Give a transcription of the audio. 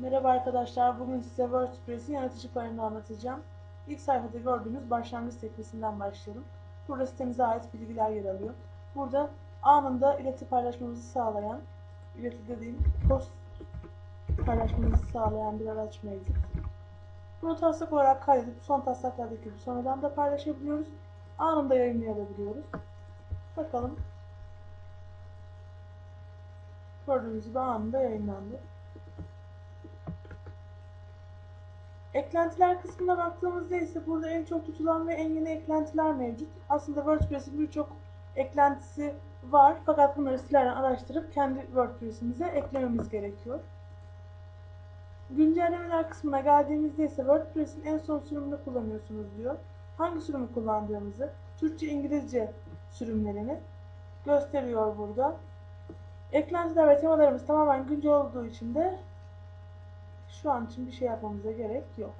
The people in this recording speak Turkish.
Merhaba arkadaşlar. Bugün size WordPress'in yaratıcı panelini anlatacağım. İlk sayfada gördüğünüz başlangıç sekmesinden başlayalım. Burada sitemize ait bilgiler yer alıyor. Burada anında ileti paylaşmamızı sağlayan, ileti dediğim post paylaşmamızı sağlayan bir araç mevcut. Bunu taslak olarak kaydedip son taslaklardaki gibi sonradan da paylaşabiliyoruz. Anında yayınlayabiliyoruz. Bakalım. Gördüğünüz gibi anında yayınlandı. Eklentiler kısmına baktığımızda ise burada en çok tutulan ve en yeni eklentiler mevcut. Aslında WordPress'in birçok eklentisi var fakat bunları silerden araştırıp kendi WordPress'imize eklememiz gerekiyor. Güncellemeler kısmına geldiğimizde ise WordPress'in en son sürümünü kullanıyorsunuz diyor. Hangi sürümü kullandığımızı, Türkçe, İngilizce sürümlerini gösteriyor burada. Eklentiler ve temalarımız tamamen güncel olduğu için de şu an için bir şey yapmamıza gerek yok.